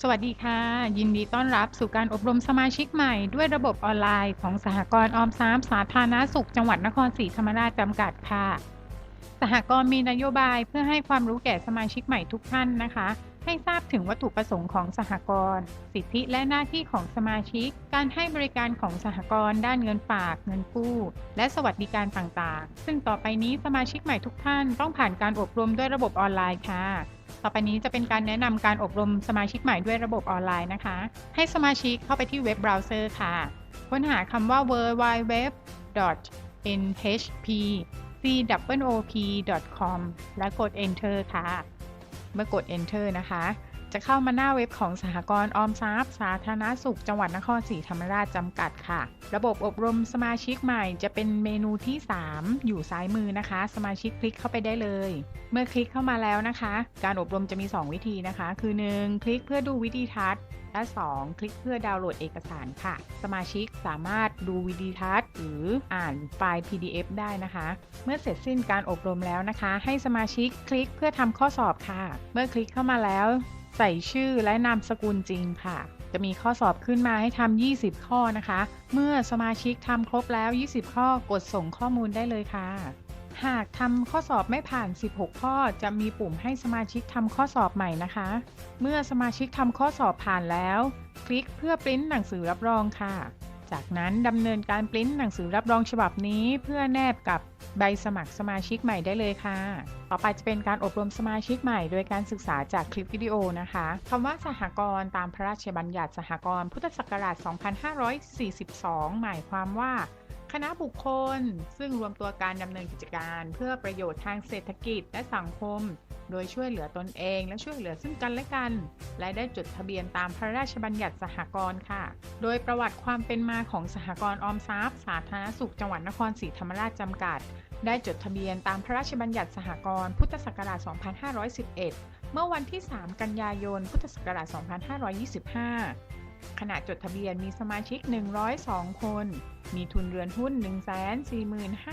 สวัสดีค่ะ ยินดีต้อนรับสู่การอบรมสมาชิกใหม่ด้วยระบบออนไลน์ของสหกรณ์ออมทรัพย์สาธารณสุข จังหวัดนครศรีธรรมราชจำกัดค่ะ สหกรณ์มีนโยบายเพื่อให้ความรู้แก่สมาชิกใหม่ทุกท่านนะคะ ให้ทราบถึงวัตถุประสงค์ของสหกรณ์สิทธิและหน้าที่ของสมาชิก การให้บริการของสหกรณ์ด้านเงินฝาก เงินกู้ และสวัสดิการต่างๆ ซึ่งต่อไปนี้สมาชิกใหม่ทุกท่านต้องผ่านการอบรมด้วยระบบออนไลน์ค่ะ ต่อไปนี้จะเป็นการแนะนำการอบรมสมาชิกใหม่ด้วยระบบออนไลน์นะคะ ให้สมาชิกเข้าไปที่เว็บเบราว์เซอร์ค่ะ ค้นหาคำว่า w w w nhp cwop.com และกด enter ค่ะ เมื่อกด enter นะคะ จะเข้ามาหน้าเว็บของสหกรณ์ออมทรัพย์ สาธารณสุข จังหวัดนครศรีธรรมราชจำกัดค่ะ ระบบอบรมสมาชิกใหม่จะเป็นเมนูที่ 3 อยู่ซ้ายมือนะคะ สมาชิกคลิกเข้าไปได้เลย เมื่อคลิกเข้ามาแล้วนะคะ การอบรมจะมี 2 วิธีนะคะ คือ 1. คลิกเพื่อดูวิดีทัศน์และ 2. คลิกเพื่อดาวน์โหลดเอกสารค่ะ สมาชิกสามารถดูวิดีทัศน์หรืออ่านไฟล์ PDF ได้นะคะ เมื่อเสร็จสิ้นการอบรมแล้วนะคะ ให้สมาชิกคลิกเพื่อทำข้อสอบค่ะ เมื่อคลิกเข้ามาแล้ว ใส่ชื่อและนามสกุลจริงค่ะ จะมีข้อสอบขึ้นมาให้ทำ 20 ข้อนะคะ เมื่อสมาชิกทำครบแล้ว 20 ข้อกดส่งข้อมูลได้เลยค่ะ หากทำข้อสอบไม่ผ่าน 16 ข้อ จะมีปุ่มให้สมาชิกทำข้อสอบใหม่นะคะ เมื่อสมาชิกทำข้อสอบผ่านแล้ว คลิกเพื่อปริ้นหนังสือรับรองค่ะ จากนั้นดำเนินการปริ้นหนังสือรับรองฉบับนี้ เพื่อแนบกับใบสมัครสมาชิกใหม่ได้เลยค่ะ ต่อไปจะเป็นการอบรมสมาชิกใหม่ โดยการศึกษาจากคลิปวิดีโอนะคะคำว่าสหกรณ์ตามพระราชบัญญัติสหกรณ์พุทธศักราช 2542 หมายความว่าคณะบุคคล ซึ่งรวมตัวการดำเนินกิจการ เพื่อประโยชน์ทางเศรษฐกิจและสังคม โดยช่วยเหลือตนเองและช่วยเหลือซึ่งกันและกัน และได้จดทะเบียนตามพระราชบัญญัติสหกรณ์ค่ะ โดยประวัติความเป็นมาของสหกรณ์ออมทรัพย์ สาธารณสุขจังหวัดนครศรีธรรมราชจำกัด ได้จดทะเบียนตามพระราชบัญญัติสหกรณ์พุทธศักราช 2511 เมื่อวันที่ 3 กันยายน พุทธศักราช 2525 ขณะจดทะเบียนมีสมาชิก 102 คน มีทุนเรือนหุ้น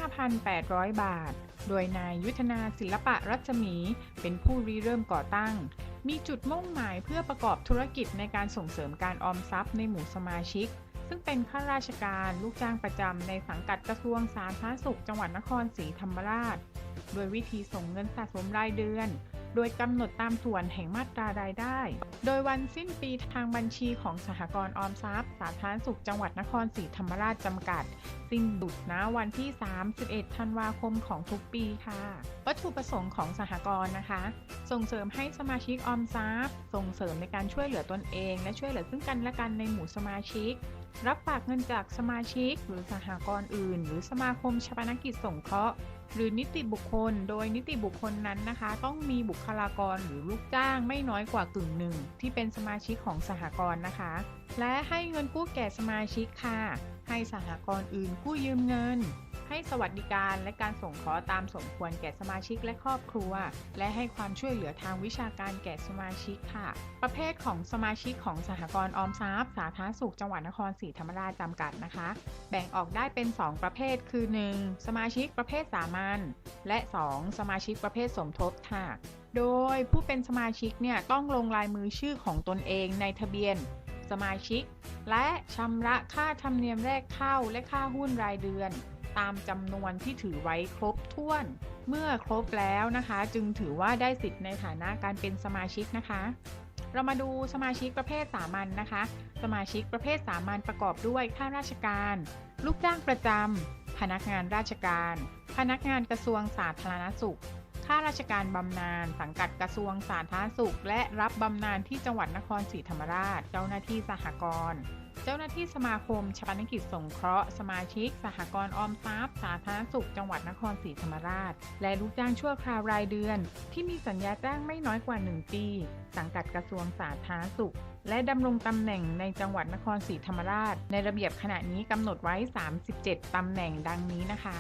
145,800 บาท โดยนายยุทธนาศิลปะรัศมี เป็นผู้ริเริ่มก่อตั้ง มีจุดมุ่งหมายเพื่อประกอบธุรกิจในการส่งเสริมการออมทรัพย์ในหมู่สมาชิก ซึ่งเป็นข้าราชการลูกจ้างประจำในสังกัดกระทรวงสาธารณสุขจังหวัดนครศรีธรรมราช โดยวิธีส่งเงินสะสมรายเดือน โดยกำหนดตามส่วนแห่งมาตรารายได้ โดยวันสิ้นปีทางบัญชีของสหกรณ์ออมทรัพย์ สาธารณสุขจังหวัดนครศรีธรรมราชจำกัดสิ้นดุดนะวันที่ 31 ธันวาคมของทุกปีค่ะ วัตถุประสงค์ของสหกรณ์นะคะ ส่งเสริมให้สมาชิกออมทรัพย์ ส่งเสริมในการช่วยเหลือตนเอง และช่วยเหลือซึ่งกันและกันในหมู่สมาชิก รับฝากเงินจากสมาชิก หรือสหกรณ์อื่น หรือสมาคมชปนกิจสงเคราะห์ หรือนิติบุคคล โดยนิติบุคคลนั้นนะคะ ต้องมีบุคลากรหรือลูกจ้างไม่น้อยกว่ากึ่งหนึ่ง ที่เป็นสมาชิกของสหกรณ์นะคะ และให้เงินกู้แก่สมาชิกค่ะ ให้สหกรณ์อื่นกู้ยืมเงิน ให้สวัสดิการและการส่งเคราะห์ตามสมควรแก่สมาชิกและครอบครัว และให้ความช่วยเหลือทางวิชาการแก่สมาชิกค่ะ ประเภทของสมาชิกของสหกรณ์ออมทรัพย์สาธารณสุขจังหวัดนครศรีธรรมราชจำกัดนะคะ แบ่งออกได้เป็น 2 ประเภทคือ 1. สมาชิกประเภทสามัญและ 2. สมาชิกประเภทสมทบค่ะโดยผู้เป็นสมาชิกเนี่ยต้องลงลายมือชื่อของตนเองในทะเบียนสมาชิก และชำระค่าธรรมเนียมแรกเข้าและค่าหุ้นรายเดือน ตามจำนวนที่ถือไว้ครบถ้วน เมื่อครบแล้วนะคะ จึงถือว่าได้สิทธิ์ในฐานะการเป็นสมาชิกนะคะ เรามาดูสมาชิกประเภทสามัญนนะคะ สมาชิกประเภทสามัญประกอบด้วยข้าราชการ ลูกจ้างประจำพนักงานราชการ พนักงานกระทรวงสาธารณสุขข้าราชการบำนาญสังกัดกระทรวงสาธารณสุข และรับบำนาญที่จังหวัดนครศรีธรรมราช เจ้าหน้าที่สหกรณ์ เจ้าหน้าที่สมาคมชปนกิจสงเคราะห์ สมาชิก สหกรณ์ออมทรัพย์ สาธารณสุข จังหวัดนครศรีธรรมราช และลูกจ้างชั่วคราวรายเดือน ที่มีสัญญาจ้างไม่น้อยกว่า 1 ปี สังกัดกระทรวงสาธารณสุข และดำรงตำแหน่งในจังหวัดนครศรีธรรมราช ในระเบียบขณะนี้กำหนดไว้ 37ตำแหน่งดังนี้นะคะ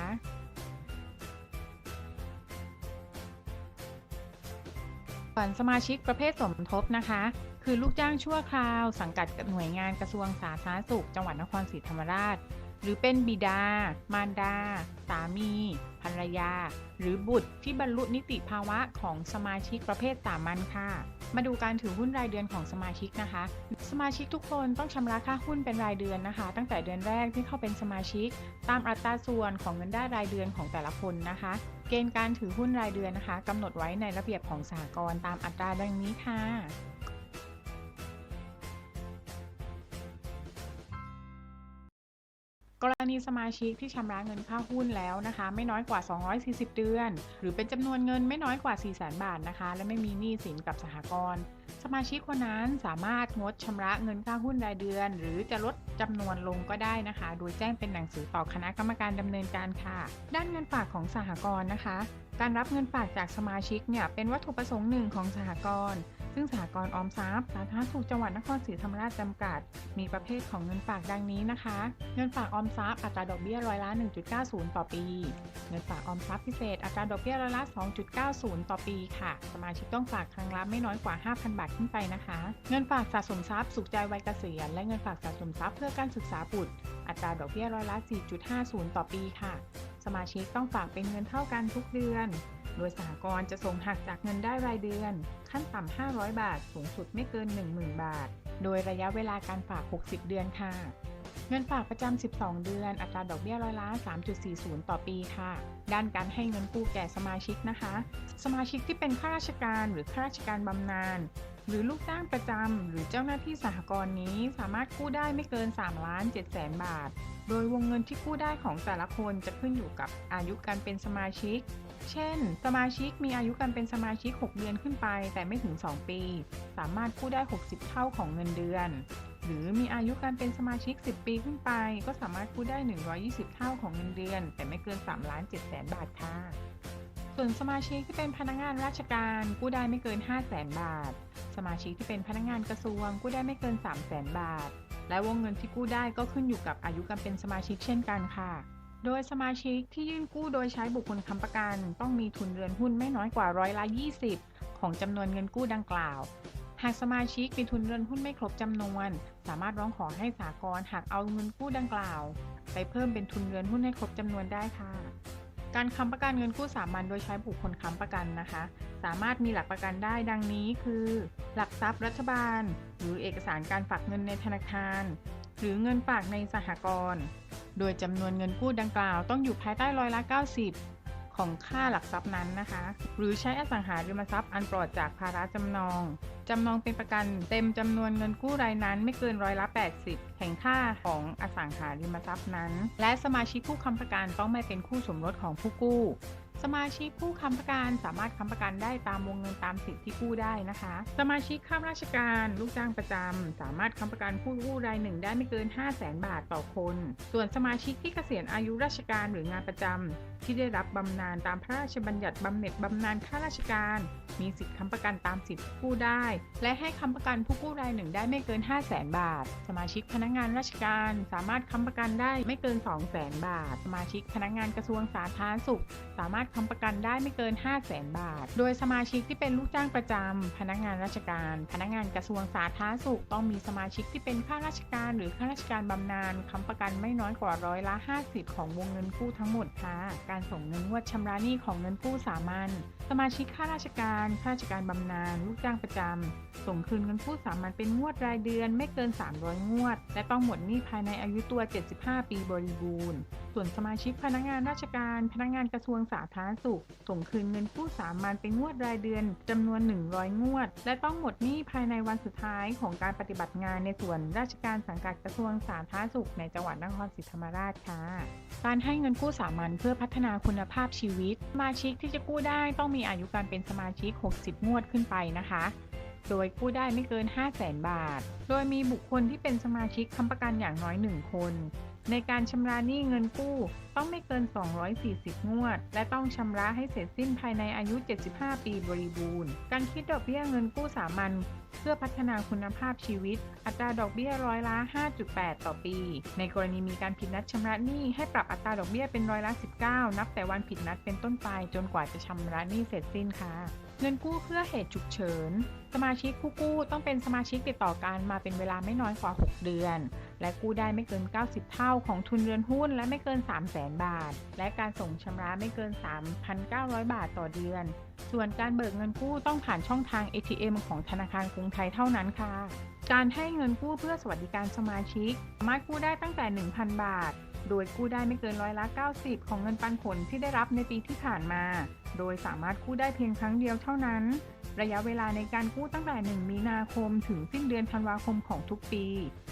วนสมาชิกประเภทสมทบนะคะ คือลูกจ้างชั่วคราว สังกัดกับหน่วยงานกระทรวงสาธารณสุข จังหวัดนครศรีธรรมราช หรือเป็นบิดา มารดา สามีภรรยา หรือบุตรที่บรรลุนิติภาวะของสมาชิกประเภทสามัญค่ะ มาดูการถือหุ้นรายเดือนของสมาชิกนะคะ สมาชิกทุกคนต้องชำระค่าหุ้นเป็นรายเดือนนะคะ ตั้งแต่เดือนแรกที่เข้าเป็นสมาชิก ตามอัตราส่วนของเงินได้รายเดือนของแต่ละคนนะคะ เกณฑ์การถือหุ้นรายเดือนนะคะกำหนดไว้ในระเบียบของสหกรณ์ตามอัตราดังนี้ค่ะ กรณีสมาชิกที่ชำระเงินค่าหุ้นแล้วนะคะ ไม่น้อยกว่า 240 เดือน หรือเป็นจำนวนเงินไม่น้อยกว่า 400,000 บาทนะคะ และไม่มีหนี้สินกับสหกรณ์สมาชิกคนนั้นสามารถงดชำระเงินค่าหุ้นรายเดือน หรือจะลดจำนวนลงก็ได้นะคะ โดยแจ้งเป็นหนังสือต่อคณะกรรมการดำเนินการค่ะ ด้านเงินฝากของสหกรณ์นะคะ การรับเงินฝากจากสมาชิกเนี่ยเป็นวัตถุประสงค์หนึ่งของสหกรณ์ ซึ่งสหกรณ์ออมทรัพย์สาธารณสุขจังหวัดนครศรีธรรมราชจำกัด มีประเภทของเงินฝากดังนี้นะคะ เงินฝากออมทรัพย์อัตราดอกเบี้ยร้อยละ 1.90 ต่อปี เงินฝากออมทรัพย์พิเศษอัตราดอกเบี้ยร้อยละ 2.90 ต่อปีค่ะ สมาชิกต้องฝากครั้งละไม่น้อยกว่า 5,000 บาทขึ้นไปนะคะ เงินฝากสะสมทรัพย์สุขใจวัยเกษียณและเงินฝากสะสมทรัพย์เพื่อการศึกษาบุตร อัตราดอกเบี้ยร้อยละ 4.50 ต่อปีค่ะ สมาชิกต้องฝากเป็นเงินเท่ากันทุกเดือน โดยสหกรณ์จะส่งหักจากเงินได้รายเดือน ขั้นต่ำ 500 บาท สูงสุดไม่เกิน 10,000 บาท โดยระยะเวลาการฝาก 60 เดือนค่ะ เงินฝากประจำ 12 เดือน อัตราดอกเบี้ยร้อยละ 3.40 ต่อปีค่ะ ด้านการให้เงินกู้แก่สมาชิกนะคะ สมาชิกที่เป็นข้าราชการหรือข้าราชการบำนาญหรือลูกจ้างประจำหรือเจ้าหน้าที่สหกรณ์นี้สามารถกู้ได้ไม่เกิน3ล้าน7แสนบาท โดยวงเงินที่กู้ได้ของแต่ละคนจะขึ้นอยู่กับอายุการเป็นสมาชิก เช่น สมาชิกมีอายุการเป็นสมาชิก 6 เดือนขึ้นไป แต่ไม่ถึง 2 ปี สามารถกู้ได้ 60 เท่าของเงินเดือน หรือมีอายุการเป็นสมาชิก 10 ปีขึ้นไป ก็สามารถกู้ได้ 120 เท่าของเงินเดือน แต่ไม่เกิน3ล้าน7แสนบาทค่ะ ส่วนสมาชิกที่เป็นพนักงานราชการ กู้ได้ไม่เกิน 5 0 0แสนบาท สมาชิกที่เป็นพนักงานกระทรวง กู้ได้ไม่เกิน 3 0 0แสนบาท และวงเงินที่กู้ได้ก็ขึ้นอยู่กับอายุการเป็นสมาชิกเช่นกันค่ะ โดยสมาชิกที่ยื่นกู้โดยใช้บุคคลค้ำประกัน ต้องมีทุนเรือนหุ้นไม่น้อยกว่าร้อยละ 20 ของจำนวนเงินกู้ดังกล่าว หากสมาชิกมีทุนเรือนหุ้นไม่ครบจำนวน สามารถร้องขอให้สากลหักเอาเงินกู้ดังกล่าว ไปเพิ่มเป็นทุนเรือนหุ้นให้ครบจำนวนได้ค่ะ การค้ำประกันเงินกู้สามัญโดยใช้บุคคลค้ำประกันนะคะ สามารถมีหลักประกันได้ดังนี้คือ หลักทรัพย์รัฐบาล หรือเอกสารการฝากเงินในธนาคาร หรือเงินฝากในสหกรณ์โดยจำนวนเงินกู้ดังกล่าวต้องอยู่ภายใต้ร้อยละ 90 ของค่าหลักทรัพย์นั้นนะคะ หรือใช้อสังหาริมทรัพย์อันปลอดจากภาระจำนอง จำนองเป็นประกันเต็มจำนวนเงินกู้รายนั้นไม่เกินร้อยละ 80 แห่งค่าของอสังหาริมทรัพย์นั้น และสมาชิกผู้ค้ำประกันต้องไม่เป็นคู่สมรสของผู้กู้ สมาชิกผู้ค้ำประกันสามารถค้ำประกันได้ตามวงเงินตามสิทธิที่กู้ได้นะคะ สมาชิกข้าราชการลูกจ้างประจำสามารถค้ำประกันผู้กู้รายหนึ่งได้ไม่เกิน 5 0 0แสนบาทต่อคน ส่วนสมาชิกที่เกษียณอายุราชการหรืองานประจำที่ได้รับบำนาญตามพระราชบัญญัติบำเหน็จบำนาญข้าราชการ มีสิทธิค้ำประกันตามสิทธิผู้กู้ได้ และให้ค้ำประกันผู้กู้รายหนึ่งได้ไม่เกิน 5 0 0แสนบาท สมาชิกพนักงานราชการสามารถค้ำประกันได้ไม่เกิน 2 0 0แสนบาท สมาชิกพนักงานกระทรวงสาธารณสุข สามารถค้ำประกันได้ไม่เกิน 5 0 0แสนบาท โดยสมาชิกที่เป็นลูกจ้างประจำ พนักงานราชการ พนักงานกระทรวงสาธารณสุข ต้องมีสมาชิกที่เป็นข้าราชการ หรือข้าราชการบำนาญค้ำประกันไม่น้อยกว่าร้อยละ50 ของวงเงินกู้ทั้งหมดค่ะ การส่งเงินงวดชำระหนี้ของเงินกู้สามัญ สมาชิกข้าราชการ ข้าราชการบำนาญ ลูกจ้างประจำ ส่งคืนเงินกู้สามัญเป็นงวดรายเดือนไม่เกิน 300 งวด และต้องหมดหนี้ภายในอายุตัว 75 ปีบริบูรณ์ ส่วนสมาชิกพนักงานราชการ พนักงานกระทรวงสาธารณสุข ส่งคืนเงินกู้สามัญเป็นงวดรายเดือนจำนวน 100 งวด และต้องหมดหนี้ภายในวันสุดท้ายของการปฏิบัติงานในส่วนราชการสังกัดกระทรวงสาธารณสุข ในจังหวัดนครศรีธรรมราชค่ะ การให้เงินกู้สามัญเพื่อพัฒนาคุณภาพชีวิต สมาชิกที่จะกู้ได้ต้องมีีอายุการเป็นสมาชิก 60 งวดขึ้นไปนะคะ โดยกู้ได้ไม่เกิน 5 0 0แสนบาท โดยมีบุคคลที่เป็นสมาชิกค้ำประกันอย่างน้อย 1 คน ในการชำระหนี้เงินกู้ต้องไม่เกิน 240 งวด และต้องชำระให้เสร็จสิ้นภายในอายุ 75 ปีบริบูรณ์ การคิดดอกเบี้ยเงินกู้สามัญ เพื่อพัฒนาคุณภาพชีวิต อัตราดอกเบี้ยร้อยละ 5.8 ต่อปี ในกรณีมีการผิดนัดชำระหนี้ให้ปรับอัตราดอกเบี้ยเป็นร้อยละ 19 นับแต่วันผิดนัดเป็นต้นไปจนกว่าจะชำระหนี้เสร็จสิ้นค่ะ เงินกู้เพื่อเหตุฉุกเฉิน สมาชิกผู้กู้ต้องเป็นสมาชิกติดต่อกันมาเป็นเวลาไม่น้อยกว่า 6 เดือน และกู้ได้ไม่เกิน 90 เท่าของทุนเรือนหุ้นและไม่เกิน 3 0 0แสนบาท และการส่งชำระไม่เกิน 3,900 บาทต่อเดือน ส่วนการเบิกเงินกู้ต้องผ่านช่องทาง ATM ของธนาคารกรุงไทยเท่านั้นค่ะ การให้เงินกู้เพื่อสวัสดิการสมาชิก สามารถกู้ได้ตั้งแต่ 1,000 บาท โดยกู้ได้ไม่เกินร้อยละ 90 ของเงินปันผลที่ได้รับในปีที่ผ่านมา โดยสามารถกู้ได้เพียงครั้งเดียวเท่านั้น ระยะเวลาในการกู้ตั้งแต่ 1 มีนาคม ถึงสิ้นเดือนธันวาคมของทุกปี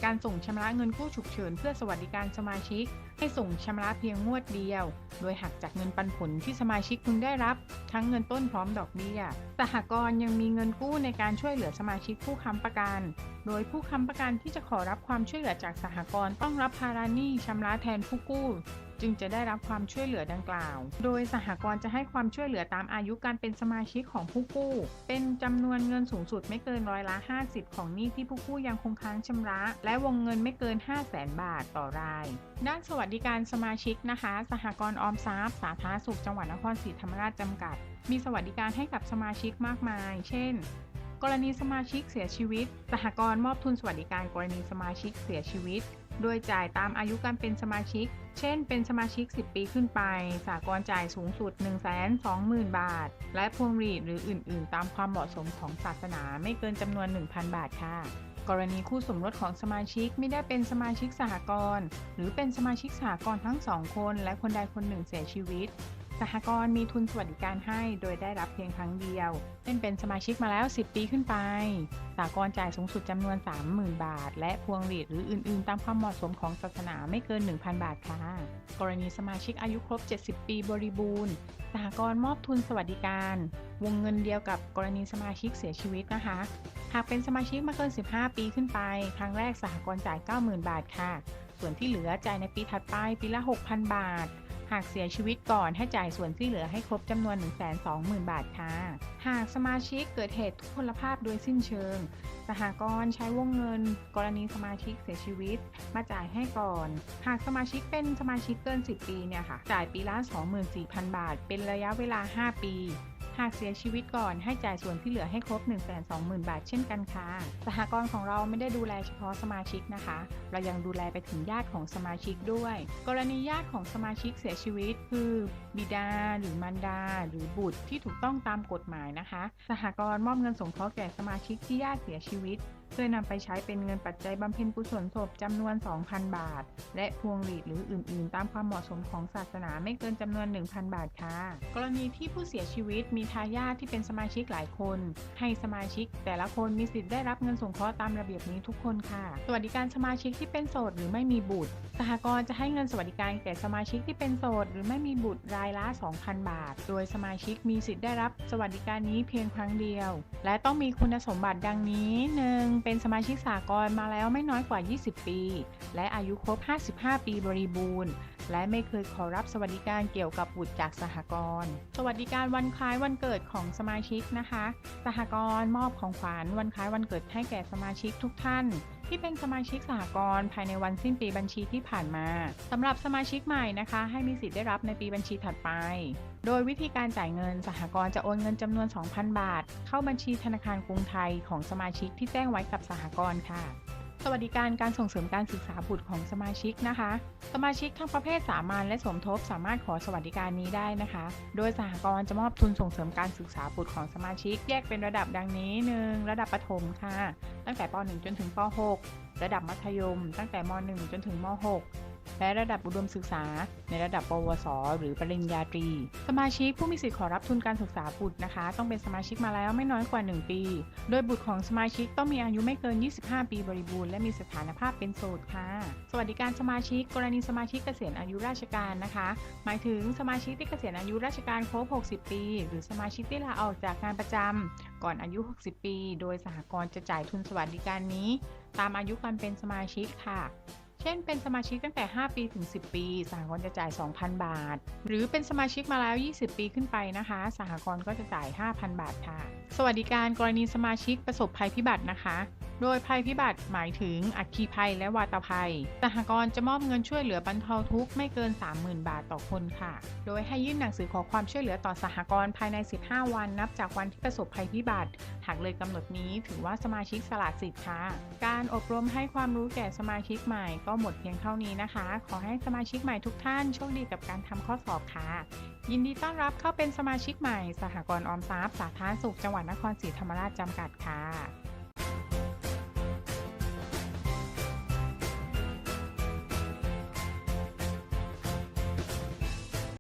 การส่งชำระเงินกู้ฉุกเฉินเพื่อสวัสดิการสมาชิก ให้ส่งชำระเพียงงวดเดียว โดยหักจากเงินปันผลที่สมาชิกพึงได้รับ ทั้งเงินต้นพร้อมดอกเบี้ย สหกรณ์ยังมีเงินกู้ในการช่วยเหลือสมาชิกผู้ค้ำประกัน โดยผู้ค้ำประกันที่จะขอรับความช่วยเหลือจากสหกรณ์ต้องรับภาระหนี้ชำระแทนผู้กู้จึงจะได้รับความช่วยเหลือดังกล่าว โดยสหกรณ์จะให้ความช่วยเหลือตามอายุการเป็นสมาชิกของผู้กู้ เป็นจำนวนเงินสูงสุดไม่เกินร้อยละ 50 ของหนี้ที่ผู้กู้ยังคงค้างชำระ และวงเงินไม่เกิน 5 0 0แสนบาทต่อราย ด้านสวัสดิการสมาชิกนะคะ สหกรณ์ออมทรัพย์ สาธารณสุขจังหวัดนครศรีธรรมราชจำกัด มีสวัสดิการให้กับสมาชิกมากมาย เช่น กรณีสมาชิกเสียชีวิต สหกรณ์มอบทุนสวัสดิการกรณีสมาชิกเสียชีวิต โดยจ่ายตามอายุการเป็นสมาชิก เช่น เป็นสมาชิก 10 ปีขึ้นไป สหกรณ์จ่ายสูงสุด 120,000 บาท และพวงหรีดหรืออื่น ๆ ตามความเหมาะสมของศาสนาไม่เกินจำนวน 1,000 บาทค่ะ กรณีคู่สมรสของสมาชิกไม่ได้เป็นสมาชิกสหกรณ์หรือเป็นสมาชิกสหกรณ์ทั้งสองคนและคนใดคนหนึ่งเสียชีวิต สหกรณ์มีทุนสวัสดิการให้โดยได้รับเพียงครั้งเดียว เช่นเป็นสมาชิกมาแล้ว 10 ปีขึ้นไป สหกรณ์จ่ายสูงสุดจำนวน 30,000 บาท และพวงหรีดหรืออื่นๆ ตามความเหมาะสมของศาสนาไม่เกิน 1,000 บาทค่ะ กรณีสมาชิกอายุครบ 70 ปีบริบูรณ์ สหกรณ์มอบทุนสวัสดิการ วงเงินเดียวกับกรณีสมาชิกเสียชีวิตนะคะ หากเป็นสมาชิกมาเกิน 15 ปีขึ้นไป ครั้งแรกสหกรณ์จ่าย 90,000 บาทค่ะ ส่วนที่เหลือจ่ายในปีถัดไปปีละ 6,000 บาท หากเสียชีวิตก่อนให้จ่ายส่วนที่เหลือให้ครบจำนวน 120,000 บาทค่ะ หากสมาชิกเกิดเหตุทุพพลภาพโดยสิ้นเชิง สหกรณ์ใช้วงเงิน กรณีสมาชิกเสียชีวิต มาจ่ายให้ก่อน หากสมาชิกเป็นสมาชิกเกิน 10 ปีเนี่ยค่ะ จ่ายปีละ 24,000 บาท เป็นระยะเวลา 5 ปี หากเสียชีวิตก่อนให้จ่ายส่วนที่เหลือให้ครบ 120,000 บาทเช่นกันค่ะ สหกรณ์ของเราไม่ได้ดูแลเฉพาะสมาชิกนะคะ เรายังดูแลไปถึงญาติของสมาชิกด้วย กรณีญาติของสมาชิกเสียชีวิต คือบิดา หรือมารดา หรือบุตรที่ถูกต้องตามกฎหมายนะคะ สหกรณ์มอบเงินสงเคราะห์แก่สมาชิกที่ญาติเสียชีวิต เพื่อนำไปใช้เป็นเงินปัจจัยบำเพ็ญกุศลศพจำนวน 2,000 บาท และพวงหรีดหรืออื่น ๆ ตามความเหมาะสมของศาสนาไม่เกินจำนวน 1,000 บาทค่ะ กรณีที่ผู้เสียชีวิตมีทายาทที่เป็นสมาชิกหลายคน ให้สมาชิก แต่ละคนมีสิทธิ์ได้รับเงินสงเคราะห์ตามระเบียบนี้ทุกคนค่ะ สวัสดิการสมาชิกที่เป็นโสดหรือไม่มีบุตรสหกรณ์จะให้เงินสวัสดิการแก่สมาชิกที่เป็นโสดหรือไม่มีบุตรรายละ 2,000 บาท โดยสมาชิกมีสิทธิ์ได้รับสวัสดิการนี้เพียงครั้งเดียว และต้องมีคุณสมบัติดังนี้ 1. เป็นสมาชิกสากลมาแล้วไม่น้อยกว่า 20 ปี และอายุครบ 55 ปีบริบูรณ์ และไม่เคยขอรับสวัสดิการเกี่ยวกับบุตรจากสหกรณ์ สวัสดิการวันคล้ายวันเกิดของสมาชิกนะคะ สหกรณ์มอบของขวัญวันคล้ายวันเกิดให้แก่สมาชิกทุกท่าน ที่เป็นสมาชิกสหกรณ์ภายในวันสิ้นปีบัญชีที่ผ่านมาสำหรับสมาชิกใหม่นะคะ ให้มีสิทธิ์ได้รับในปีบัญชีถัดไป โดยวิธีการจ่ายเงินสหกรณ์จะโอนเงินจำนวน 2,000 บาท เข้าบัญชีธนาคารกรุงไทยของสมาชิกที่แจ้งไว้กับสหกรณ์ค่ะ สวัสดิการการส่งเสริมการศึกษาบุตรของสมาชิกนะคะ สมาชิกทั้งประเภทสามัญและสมทบสามารถขอสวัสดิการนี้ได้นะคะ โดยสหกรณ์จะมอบทุนส่งเสริมการศึกษาบุตรของสมาชิก แยกเป็นระดับดังนี้ 1. ระดับประถมค่ะ ตั้งแต่ป .1 จนถึงป .6 ระดับมัธยม ตั้งแต่ม .1 จนถึงม .6 และระดับอุดมศึกษา ในระดับ ปวส หรือปริญญาตรี สมาชิกผู้มีสิทธิ์ขอรับทุนการศึกษาบุตรนะคะ ต้องเป็นสมาชิกมาแล้วไม่น้อยกว่า 1 ปี โดยบุตรของสมาชิกต้องมีอายุไม่เกิน 25 ปีบริบูรณ์และมีสถานภาพเป็นโสดค่ะ สวัสดิการสมาชิกกรณีสมาชิกเกษียณอายุราชการนะคะ หมายถึงสมาชิกที่เกษียณอายุราชการครบ 60 ปี หรือสมาชิกที่ลาออกจากงานประจำก่อนอายุ 60 ปี โดยสหกรณ์จะจ่ายทุนสวัสดิการนี้ ตามอายุการเป็นสมาชิกค่ะ เช่น เป็นสมาชิกตั้งแต่ 5 ปีถึง 10 ปี สหกรณ์จะจ่าย 2,000 บาท หรือเป็นสมาชิกมาแล้ว 20 ปีขึ้นไปนะคะ สหกรณ์ก็จะจ่าย 5,000 บาทค่ะ สวัสดิการกรณีสมาชิกประสบภัยพิบัตินะคะ โดยภัยพิบัติหมายถึงอัคคีภัยและวาตภัย สหกรณ์จะมอบเงินช่วยเหลือบรรเทาทุกข์ไม่เกิน 30,000 บาทต่อคนค่ะ โดยให้ยื่นหนังสือขอความช่วยเหลือต่อสหกรณ์ภายใน 15 วัน นับจากวันที่ประสบภัยพิบัติ หากเลยกำหนดนี้ถือว่าสมาชิกสละสิทธิ์ค่ะ การอบรมให้ความรู้แก่สมาชิกใหม่ก็หมดเพียงเท่านี้นะคะ ขอให้สมาชิกใหม่ทุกท่านโชคดีกับการทำข้อสอบค่ะ ยินดีต้อนรับเข้าเป็นสมาชิกใหม่ สหกรณ์ออมทรัพย์สาธารณสุขจังหวัดนครศรีธรรมราชจำกัดค่ะ